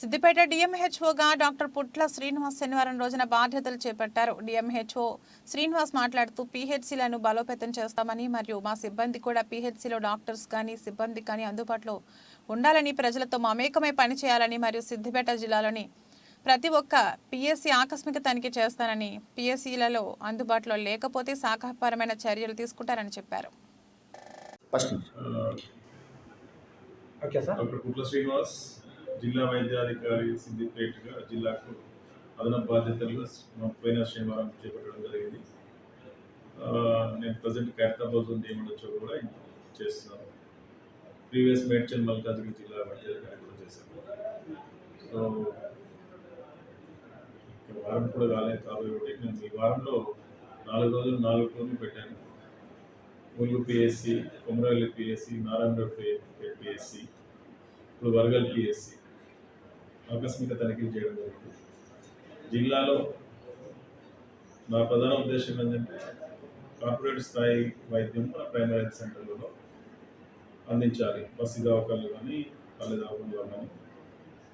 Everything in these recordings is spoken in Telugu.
సిద్దిపేట డిఎంహెచ్ఓగా డాక్టర్ పుట్ల శ్రీనివాస్ శనివారం రోజున బాధ్యతలు చేపట్టారు. డిఎంహెచ్ఓ శ్రీనివాస్ మాట్లాడుతూ పీహెచ్సీలను బలోపేతం చేస్తామని మరియు మా సిబ్బంది కూడా పీహెచ్సీలో డాక్టర్స్ కానీ సిబ్బంది కానీ అందుబాటులో ఉండాలని ప్రజలతో మమేకమై పనిచేయాలని మరియు సిద్దిపేట జిల్లాలోని ప్రతి ఒక్క పిఎస్సీ ఆకస్మిక తనిఖీ చేస్తానని పిఎస్సీలలో అందుబాటులో లేకపోతే శాఖాపరమైన చర్యలు తీసుకుంటారని చెప్పారు. First okay sir doctor Kutla Srinivas. జిల్లా వైద్యాధికారి సిద్దిపేటగా జిల్లాకు అదనపు బాధ్యతలు పోయిన శనివారం చేపట్టడం జరిగింది. నేను ప్రజెంట్ ఖైరతాబాద్ ఉంది ఏమండొచ్చో కూడా చేస్తున్నాను. ప్రీవియస్ మేడ్చల్ మల్కాజ్గిరి జిల్లా వైద్యాధికారి కూడా చేశాను సో వారం కూడా కాలేదు కాబట్టి నేను ఈ వారంలో నాలుగు రోజులు నాలుగు రోజులు పెట్టాను. Mulugu PSC Komaravelli PSC Narayanarao PSC ఇప్పుడు వరగల్ పిఎస్సి ఆకస్మిక తనిఖీలు చేయడం జరిగింది జిల్లాలో నా ప్రధాన ఉద్దేశం ఏంటంటే కార్పొరేట్ స్థాయి వైద్యం మన ప్రైమరీ హెల్త్ సెంటర్లలో అందించాలి. బస్సు దావకాలు కానీ పల్లె దావకాలు కానీ.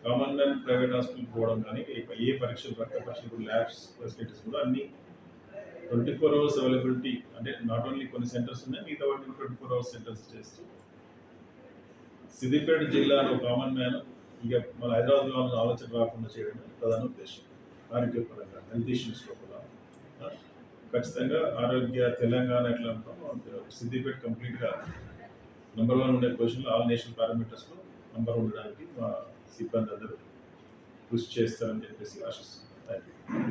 కామన్ మ్యాన్ ప్రైవేట్ హాస్పిటల్ పోవడం కానీ ఏ- ఏ పరీక్షలు రక్త పరీక్షలు ల్యాబ్స్ ఫెసిలిటీస్ కూడా అన్నీ ట్వంటీ ఫోర్ అవర్స్ అవైలబిలిటీ అంటే నాట్ ఓన్లీ కొన్ని సెంటర్స్ ఉన్నాయి మిగతా వాటిని ట్వంటీ ఫోర్ అవర్స్ సెంటర్స్ చేస్తూ. సిద్దిపేట జిల్లాలో కామన్ మ్యాన్ ఇక మన హైదరాబాద్ వాళ్ళని ఆలోచన రాకుండా చేయడమే ప్రధాన ఉద్దేశం. ఆరోగ్యపరంగా హెల్త్ ఇష్యూస్ లోపల ఖచ్చితంగా ఆరోగ్య తెలంగాణ ఎట్లా ఉంటామో సిద్దిపేట కంప్లీట్గా నెంబర్ వన్ ఉండే పొజిషన్లో ఆల్ నేషనల్ పారామీటర్స్లో నెంబర్ ఉండడానికి మా సిబ్బంది అందరూ కృషి చేస్తారని చెప్పేసి ఆశిస్తున్నాను